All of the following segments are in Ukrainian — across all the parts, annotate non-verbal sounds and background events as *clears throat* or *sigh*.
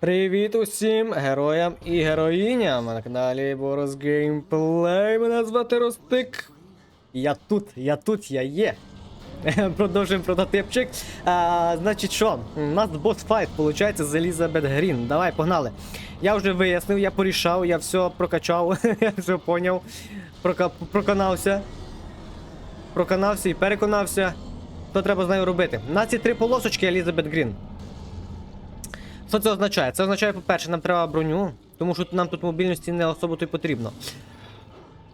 Привіт усім героям і героїням на каналі Борос Геймплей. Мене звати Ростик. Я тут, я тут, я є. *laughs* Продовжуємо прототипчик. А, значить, що? У нас босс-файт, виходить, з Елізабет Грін. Давай, погнали. Я вже вияснив, я порішав, я все прокачав, *laughs* я все поняв. Прока... Проконався. Проконався і переконався. Що треба з нею робити? У нас три полосочки Елізабет Грін. Що це означає? Це означає, по-перше, нам треба броню, тому що нам тут мобільності не особо то й потрібно.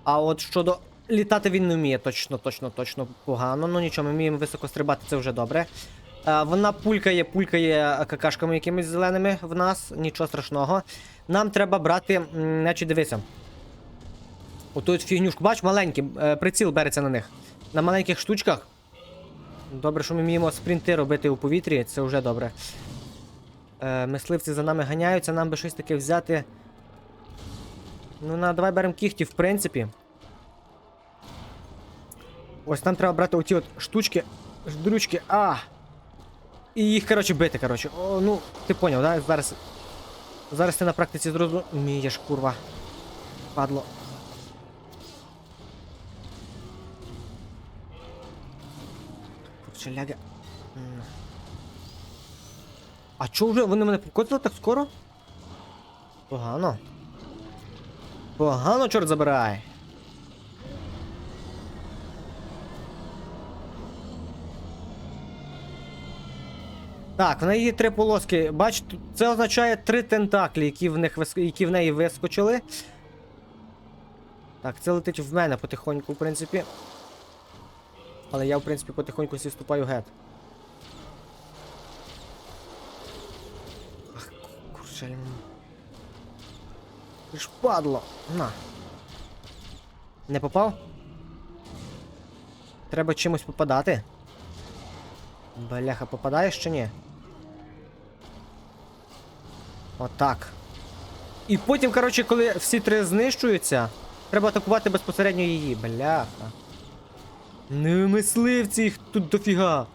А от щодо літати він не вміє точно, точно, точно погано. Ну нічого, ми вміємо високо стрибати, це вже добре. Е, вона пулькає, пулькає какашками якимись зеленими в нас, нічого страшного. Нам треба брати, значить, дивися. Оту от фігнюшку, бач, маленький, е, приціл береться на них. На маленьких штучках. Добре, що ми вміємо спринти робити у повітрі, це вже добре. Е, мисливці за нами ганяються, нам би щось таке взяти. Ну, на, давай беремо кіхті, в принципі. Ось нам треба брати оті от штучки, ждрючки, а! І їх, коротше, бити, коротше. О, ну, ти поняв, да? Зараз. Зараз ти на практиці зрозумієш, курва. Падло. Курче, А чого вже вони мене покотили так скоро? Погано. Погано, чорт забирай. Так, в неї три полоски. Бач, це означає три тентаклі, які в, них які в неї вискочили. Так, це летить в мене потихоньку, в принципі. Але я, в принципі, потихоньку всі вступаю гет. Ах, курча. м. Ти ж падло. На. Не попав? Треба чимось попадати. Бляха, попадаєш чи ні? Отак. І потім, коротше, коли всі три знищуються, треба атакувати безпосередньо її. Бляха. Не мисливці їх тут дофіга.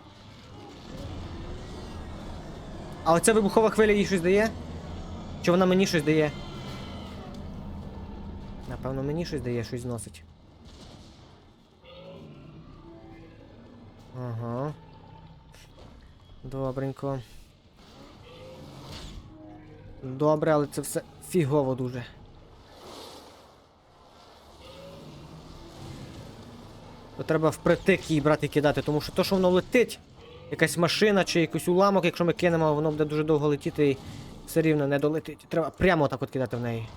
А оця вибухова хвиля їй щось дає? Чи вона мені щось дає? Напевно, мені щось дає, щось зносить. Ага. Добренько. Добре, але це все фігово дуже. То треба впритик її брати і кидати, тому що то, що воно летить, якась машина чи якийсь уламок, якщо ми кинемо, воно буде дуже довго летіти і все рівно не долетить. Треба прямо так от кидати в неї.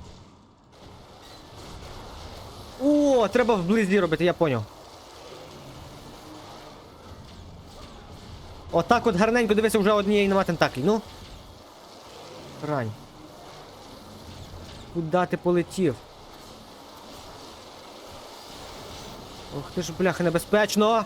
О, треба вблизі робити, я поняв. Отак от гарненько дивися, вже однієї нема тентаклі, ну. Рань. Куда ти полетів? Ох ти ж, бляха, небезпечно!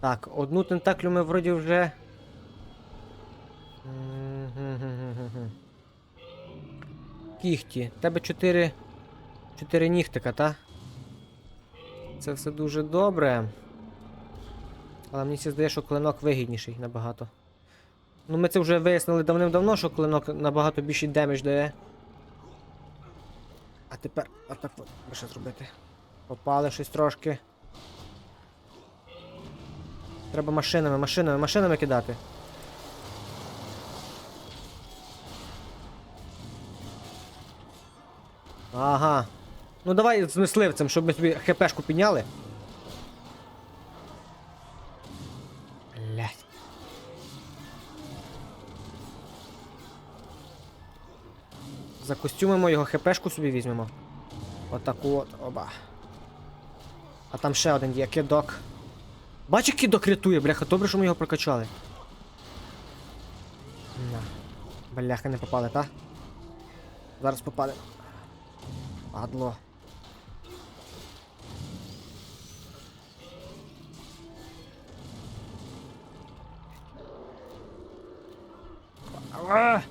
Так, одну тентаклю ми вроді вже. Кіхті. Тебе чотири. Чотири нігтика, та? Це все дуже добре. Але мені все здає, що клинок вигідніший набагато. Ну ми це вже вияснили давним-давно, що клинок набагато більший демедж дає. А тепер отак от що зробити. Попали щось трошки. Треба машинами, машинами, машинами кидати. Ага. Ну давай з мисливцем, щоб ми тобі хпшку підняли. Блять. Закостюмимо його хпшку собі візьмемо. Отаку от, оба. А там ще один є, кидок. Бач, як кидок рятує, бляха, добре, що ми його прокачали. На. Бляха, не попали, та? Зараз попаде. Падло. А!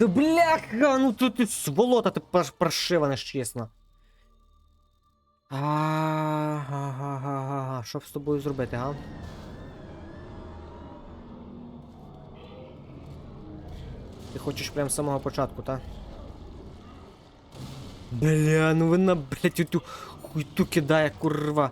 Да бляха, ну ты ти сволота, ты паршива чесно. А-га-га-га-га. Що б з тобою зробити, а? Ты хочешь прям з самого початку, так? Бля, ну вона, блядь, оту хуйту кидає, курва.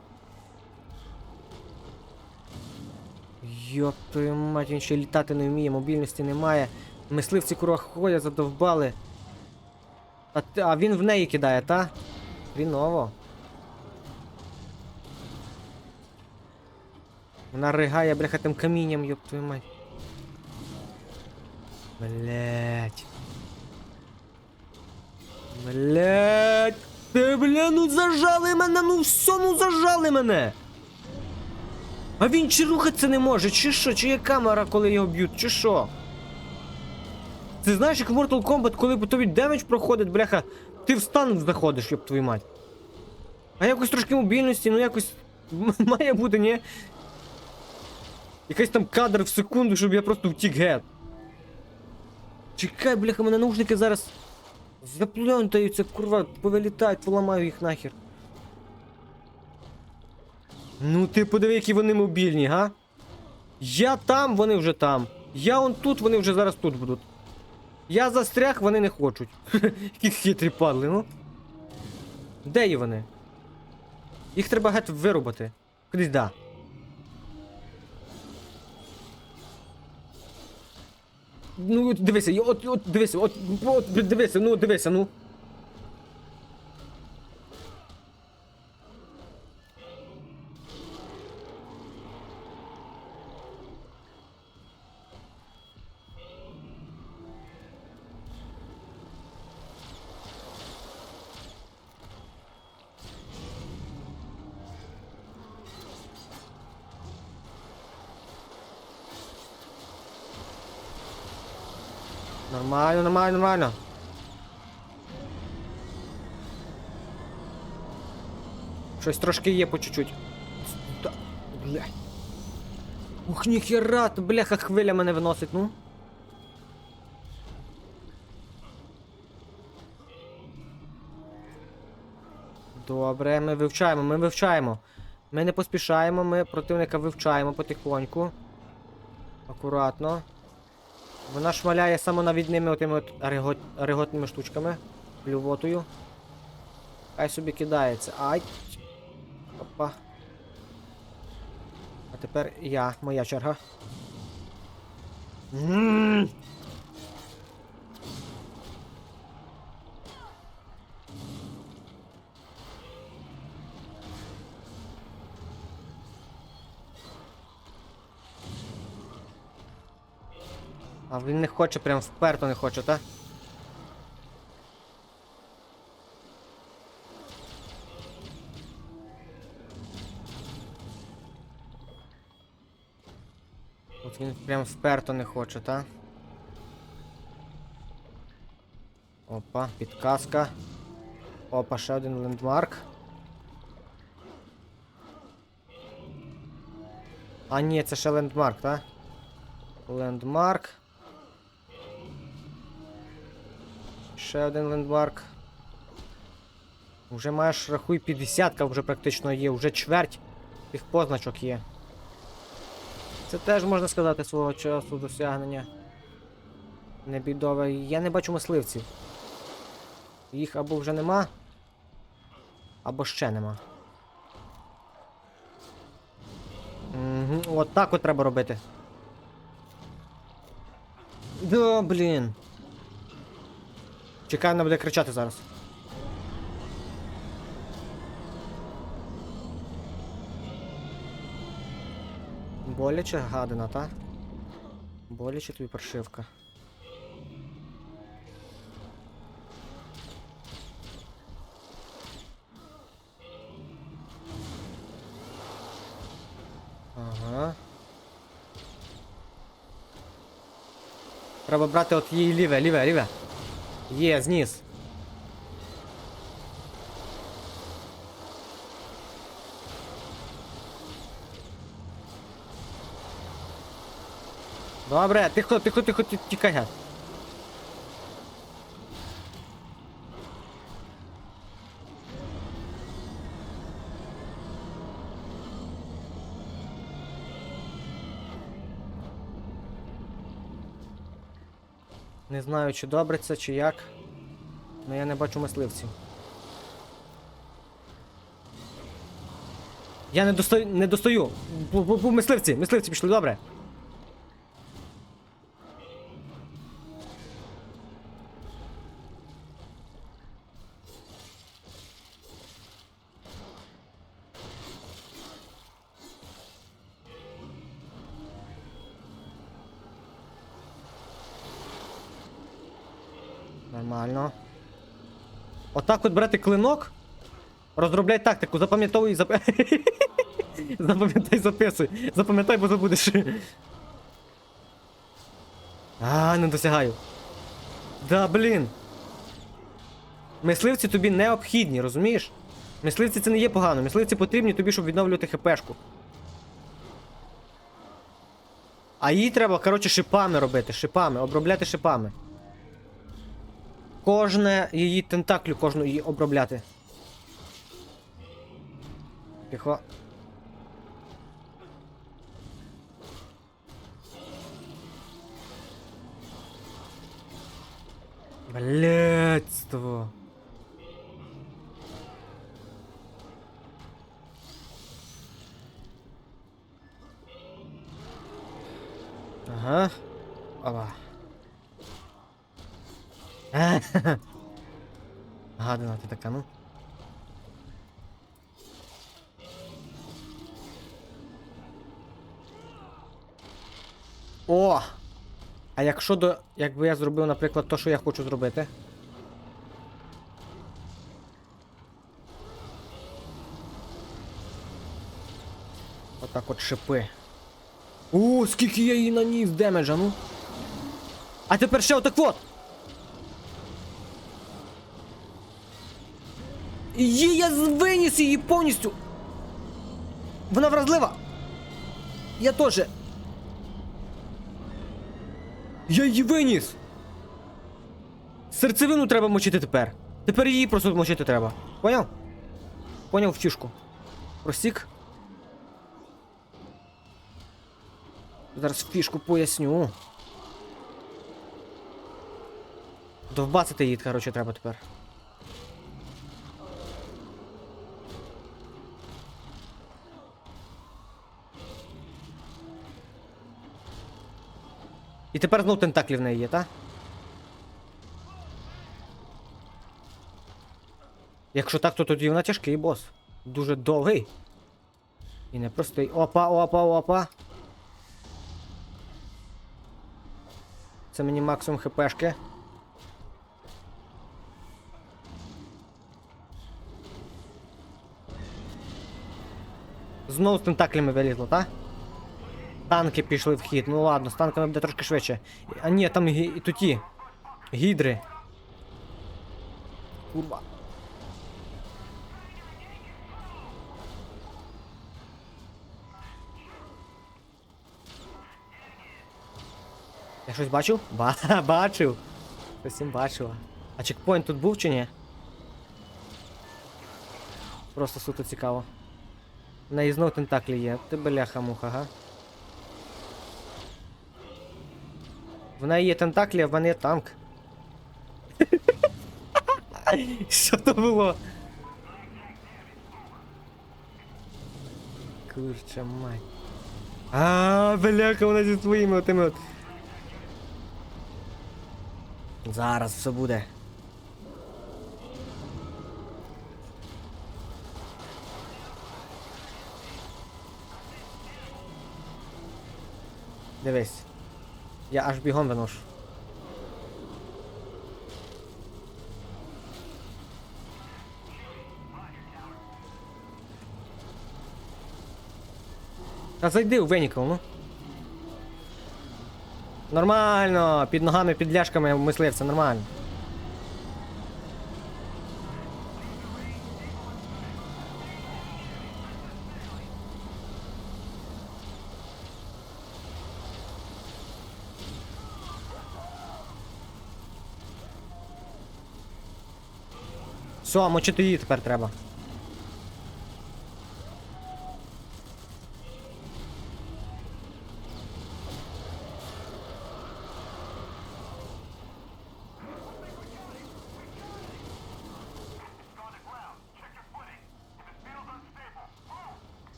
Йоп твою мать, він ще літати не вміє, мобільності немає. Мисливці курва ходять, задовбали. А, а він в неї кидає, та? Хріново. Вона ригає, бляха, тим камінням, йоп твою мать. Блять. Блять. Ти, бля, ну зажали мене, ну все, ну зажали мене. А він чи рухатися не може, чи що? Чи є камера, коли його б'ють, чи що? Ти знаєш, як в Mortal Kombat, коли по тобі демедж проходить, бляха, ти в стан заходиш, йоб твою мать. А якось трошки мобільності, ну якось *laughs* має бути, ні? Якийсь там кадр в секунду, щоб я просто втік гет. Чекай, бляха, мене наушники зараз запльонтаються, курва, повилітають, поламаю їх нахер. Ну ти подиви, які вони мобільні, га? Я там, вони вже там. Я он тут, вони вже зараз тут будуть. Я застряг, вони не хочуть. *laughs* Які хитрі падли, ну. Де є вони? Їх треба геть вирубати. Кудись да. Ну, дивися, от, от дивися, от, от дивися, ну дивися, ну. Нормально, нормально, нормально. Щось трошки є по чуть-чуть. Бля. Ух, ніхера, бляха хвиля мене виносить, ну. Добре, ми вивчаємо, ми вивчаємо. Ми не поспішаємо, ми противника вивчаємо потихоньку. Акуратно. Вона шмаляє самонавідними отими от регот... реготними штучками. Плювотою. Хай собі кидається. Ай. Опа. А тепер я, моя черга. М. А він не хоче, прям вперто не хоче, та? От він прям вперто не хоче, та? Опа, підказка. Опа, ще один лендмарк. А ні, це ще лендмарк, так? Лендмарк. Ще один лендмарк. Вже маєш рахуй 50 вже практично є, вже чверть тих позначок є. Це теж можна сказати свого часу досягнення. Не бідове. Я не бачу мисливців. Їх або вже нема, або ще нема. Угу, от так от треба робити. Да, блін. Чекай, вона буде кричати зараз. Боляче гадина, та? Боляче тобі паршивка. Ага. Треба брати от її ліве, ліве, ліве. Є, зніс. Добре, тихо, тихо, тихо, тихо тікай Не знаю, чи добре це, чи як. Але я не бачу мисливців. Я не достаю. Не достаю. Бу- бу- бу- Мисливці, мисливці пішли, добре. Отак от берете клинок, розробляй тактику, запам'ятовуй і зап... *laughs* Запам'ятай, записуй. Запам'ятай, бо забудеш. А, не досягаю. Да, блін. Мисливці тобі необхідні, розумієш? Мисливці це не є погано. Мисливці потрібні тобі, щоб відновлювати хпшку. А її треба, коротше, шипами робити, шипами, обробляти шипами. Кожне її тентаклю, кожну її обробляти. Тихо. Блядство. Ага. Опа. *laughs* Гадина ти така, ну. О! А якщо до. Якби я зробив, наприклад, то, що я хочу зробити. Отак от шипи. О, скільки я її наніс демеджа, ну. А тепер ще отак от! Її я виніс її повністю! Вона вразлива! Я теж. Я її виніс! Серцевину треба мочити тепер. Тепер її просто мочити треба. Поняв? Поняв втішку. Просік. Зараз фішку поясню. Довбацати її, коротше, треба тепер. Тепер знов тентаклі в неї є, та? Якщо так, то тоді вона тяжкий бос. Дуже довгий. І непростий. Опа, опа, опа. Це мені максимум хпшки. Знову з тентаклями вилізло, так? Танки пішли в хід. Ну ладно, з танками буде трошки швидше. А ні, там і тут ті. Гідри. Курва. Я щось бачив? Ба *laughs* бачив. Щось бачила. А чекпоінт тут був чи ні? Просто суто цікаво. В неї знов тентаклі є. Ти бляха-муха, га? В неї є тентаклі, а в мене є танк. *laughs* Що то було? Курча мать. А, бляха, вона зі своїми отими от. Зараз все буде. Дивись. Я аж бігом виношу. Та зайди у Веніков, ну. Нормально, під ногами, під ляшками мисливця, нормально. Все, мочити її тепер треба.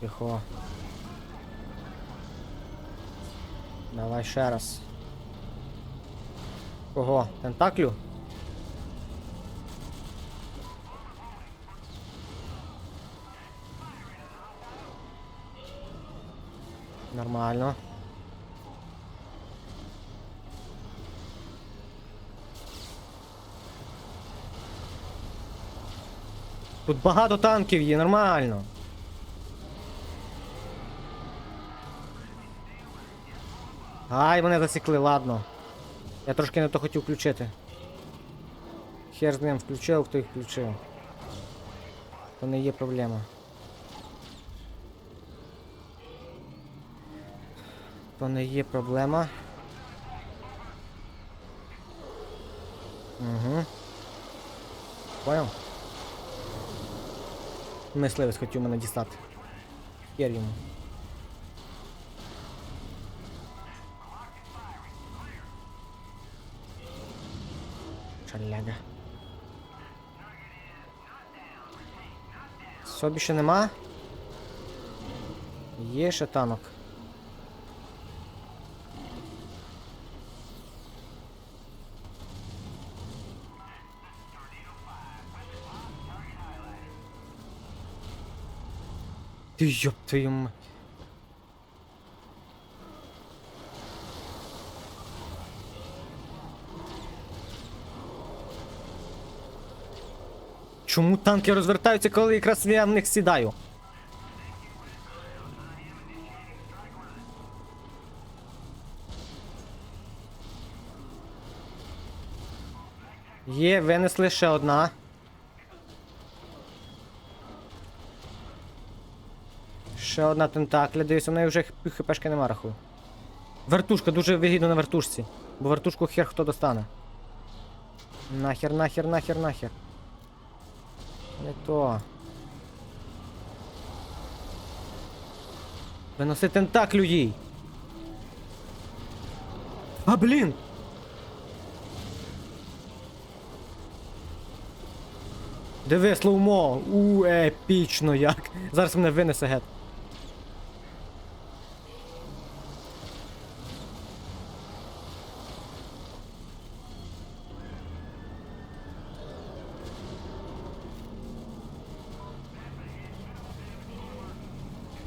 Тихо. Давай ще раз. Кого? Тентаклю? Нормально. Тут багато танків є, нормально. Ай, мене засікли, ладно. Я трошки не то хотів включити. Хер з ним включив, хто їх включив. То не є проблема. То не є проблема. Угу. Понял? Мисливець хотів мене дістати. Хер йому. Шаляга. Все більше нема? Є ще танок. Ти ёб твою мать. Чому танки розвертаються, коли якраз я в них сідаю? Є, винесли ще одна. Ще одна тентакля, дивись, у неї вже хп- хпшки нема рахую. Вертушка, дуже вигідно на вертушці. Бо вертушку хер хто достане. Нахер, нахер, нахер, нахер. Не то. Виноси тентаклю їй. А, блін! Диви, слоумо! У, епічно як. Зараз мене винесе гет.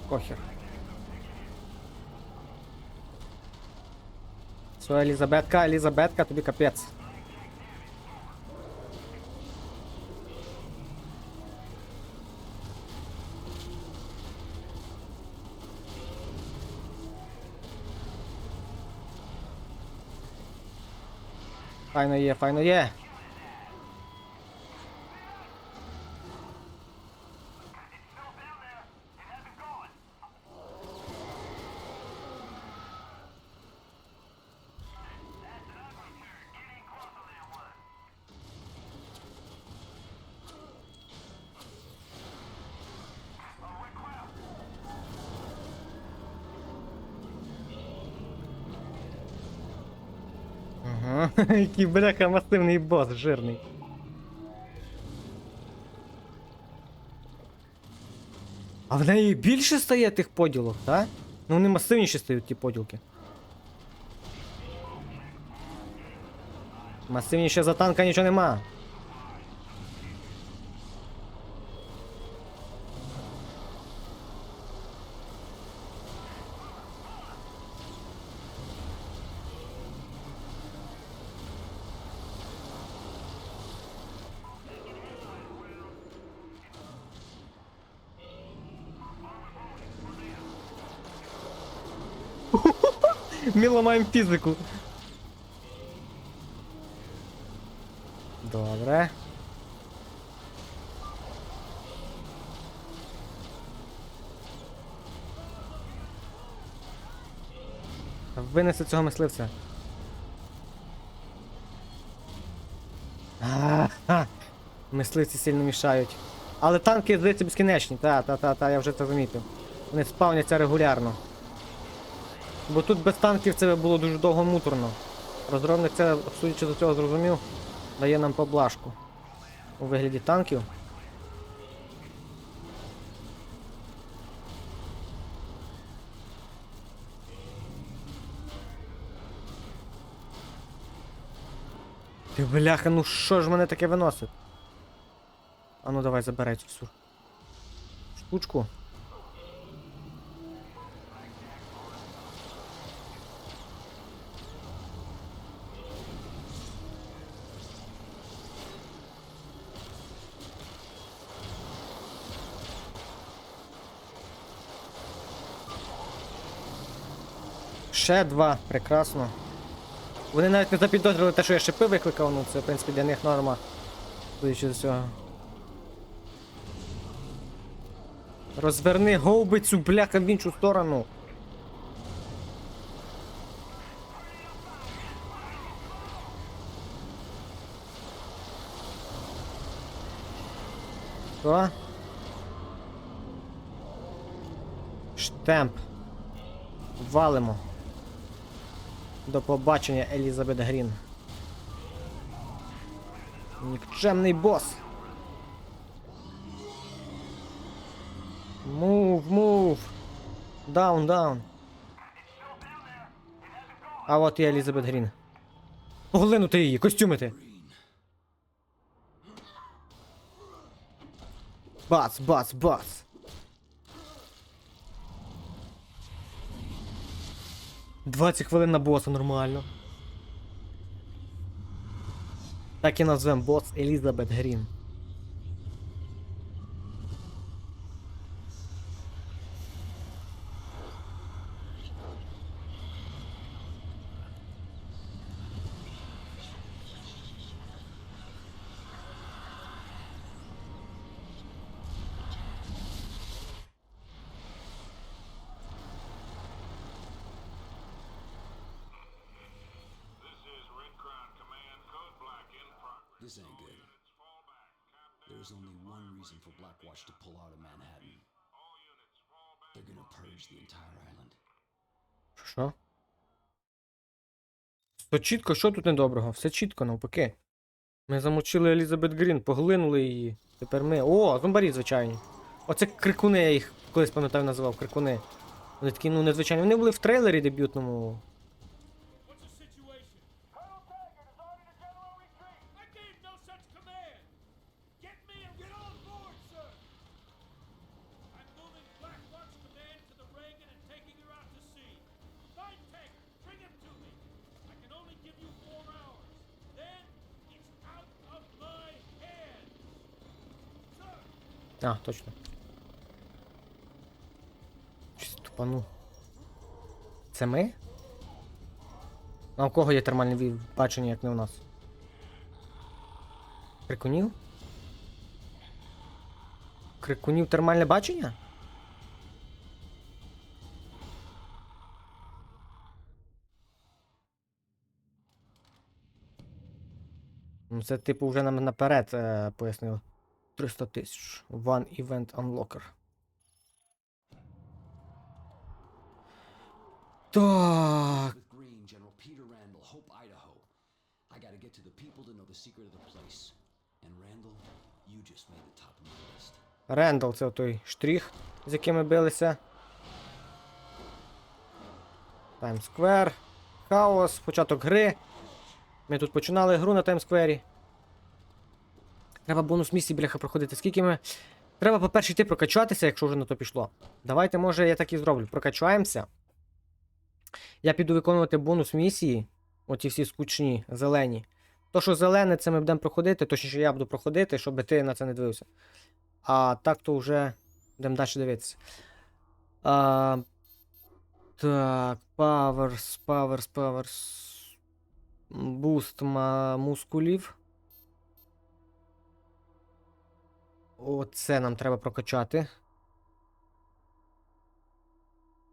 Похер. Все, Елізабетка, Елізабетка, тобі капець. Файно є, файно є. *laughs* який бляха масивний бос, жирний. А в неї більше стає тих поділок, так? Ну вони масивніші стають ті поділки. Масивніше за танка нічого нема. Ми ламаємо фізику. Добре. Винеси цього мисливця. А-ха. Мисливці сильно мішають. Але танки, здається, безкінечні. Та, та, та, та, я вже це замітив. Вони спавняться регулярно. Бо тут без танків це було дуже довго муторно. Розробник це, судячи до цього, зрозумів, дає нам поблажку. У вигляді танків. Ти бляха, ну що ж мене таке виносить? А ну давай забирай цю всю штучку. Ще два, прекрасно. Вони навіть не запідозрили те, що я шипи викликав, ну це в принципі для них норма. Судячи з цього. Розверни говбицю, бляха, в іншу сторону. Що? Штемп. Валимо. До побачення, Елізабет Грін. Нікчемний бос. Мув, мув. Даун, даун. А от і Елізабет Грін. Поглинути її, костюмити. Бац, бац, бац. Двадцять хвилин на боса нормально. Так і назвем бос Елізабет Грін. То чітко, що тут недоброго? Все чітко, навпаки. Ми замочили Елізабет Грін, поглинули її. Тепер ми. О, зомбарі звичайні. Оце крикуни, я їх колись пам'ятаю називав крикуни. Вони такі, ну, незвичайні. Вони були в трейлері дебютному. А, точно. Щось тупану. Це ми? А у кого є термальне бачення, як не у нас? Крикунів? Крикунів термальне бачення? Ну, це типу вже нам наперед е, пояснили. 300 тисяч. One Event Unlocker. Так. I gotta get to the people to know the secret of the place. And Randall, you just made the top of my list. Рендал це той штрих, з яким ми билися. Таймсквер. Хаос, початок гри. Ми тут починали гру на Таймсквері. Треба бонус місії, бляха, проходити. Скільки ми. Треба, по-перше, йти прокачатися, якщо вже на то пішло. Давайте, може, я так і зроблю. Прокачаємося. Я піду виконувати бонус місії. Оті всі скучні, зелені. То, що зелене, це ми будемо проходити, точніше я буду проходити, щоб ти на це не дивився. А так то вже будемо далі дивитися. А, так, Powers, Powers, Powers. Буст мускулів. Оце нам треба прокачати.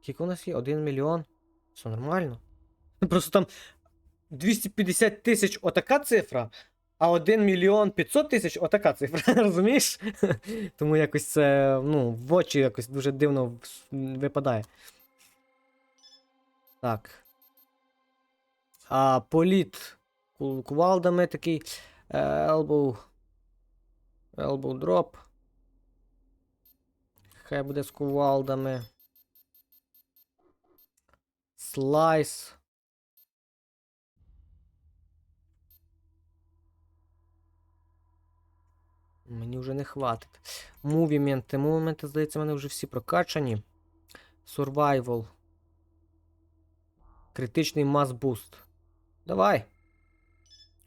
Скільки у нас є? Один мільйон. Все нормально. *laughs* Просто там 250 тисяч отака цифра, а 1 мільйон 500 тисяч отака цифра. *laughs* Розумієш? *laughs* Тому якось це, ну, в очі якось дуже дивно випадає. Так. А політ ку- кувалдами такий. е, Elbow. Elbow drop. Хай буде з кувалдами. Слайс. Мені вже не хватить. Мувіменти. Мувіменти, здається, в мене вже всі прокачані. Survival. Критичний мас буст. Давай.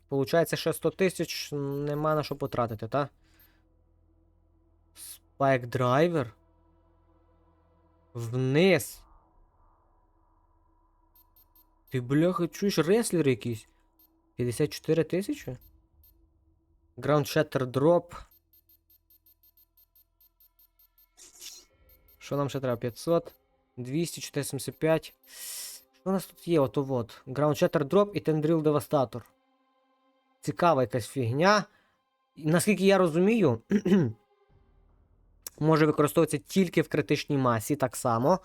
Получається ще 100 тисяч. Нема на що потратити, та? Спайк драйвер. Вниз. Ти, бляха, чуєш реслер якийсь? 54 тисячі? Ground Shatter Drop. Що нам ще треба? 500, 200, 475. Що у нас тут є? Ото вот. Ground Shatter Drop і Tendril Devastator. Цікава якась фігня. Наскільки я розумію, *clears throat* може використовуватися тільки в критичній масі, так само.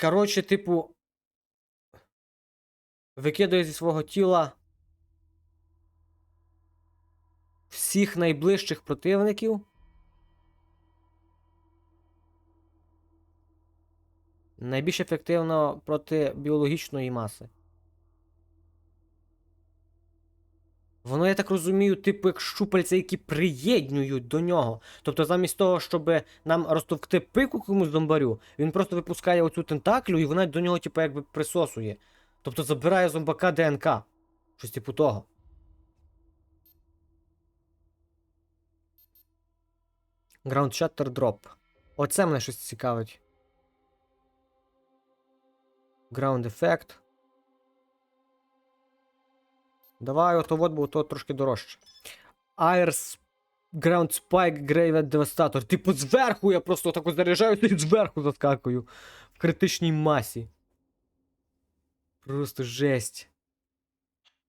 Коротше, типу, викидує зі свого тіла всіх найближчих противників. Найбільш ефективно проти біологічної маси. Воно, я так розумію, типу, як щупальця, які приєднують до нього. Тобто, замість того, щоб нам розтовкти пику комусь зомбарю, він просто випускає оцю тентаклю і вона до нього, типу, якби присосує. Тобто забирає зомбака ДНК. Щось типу того. Ground Shatter Drop. Оце мене щось цікавить. Ground Effect. Давай, ото от, бо то трошки дорожче. S- Ground Spike Graveyard Devastator. Типу зверху я просто так от заряджаюся і зверху заскакую. В критичній масі. Просто жесть.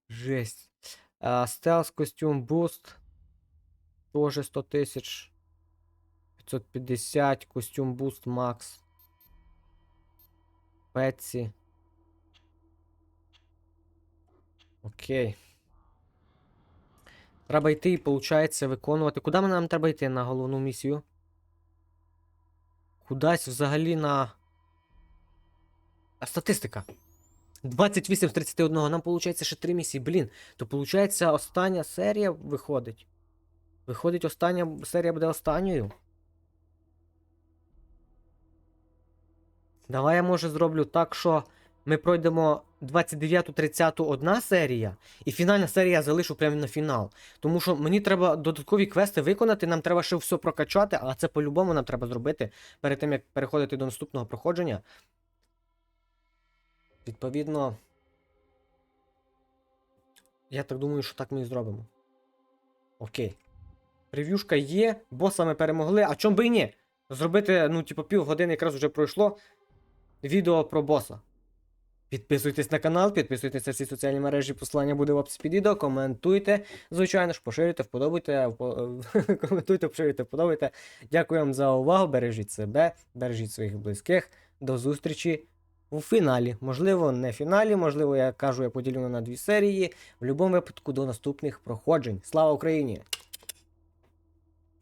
Жесть. Стелс костюм буст. Тоже 100 тисяч. 550. Костюм буст Макс. Петсі. Окей. Треба йти і, виходить, виконувати. Куди нам треба йти на головну місію? Кудась взагалі на. Статистика. 28 з 31. Нам виходить ще 3 місії. Блін. То виходить, остання серія виходить. Виходить, остання серія буде останньою. Давай я може зроблю так, що ми пройдемо 29-30 одна серія, і фінальна серія я залишу прямо на фінал. Тому що мені треба додаткові квести виконати, нам треба ще все прокачати, а це по-любому нам треба зробити перед тим, як переходити до наступного проходження. Відповідно. Я так думаю, що так ми і зробимо. Окей. Прев'юшка є, боса ми перемогли, а чом би і ні? Зробити, ну, типу, півгодини якраз вже пройшло відео про боса. Підписуйтесь на канал, підписуйтесь на всі соціальні мережі, посилання буде в описі під відео, коментуйте, звичайно ж, поширюйте, вподобайте, *laughs* коментуйте, поширюйте, вподобайте. Дякую вам за увагу, бережіть себе, бережіть своїх близьких. До зустрічі у фіналі. Можливо, не фіналі, можливо, я кажу, я поділю на дві серії. В будь-якому випадку до наступних проходжень. Слава Україні!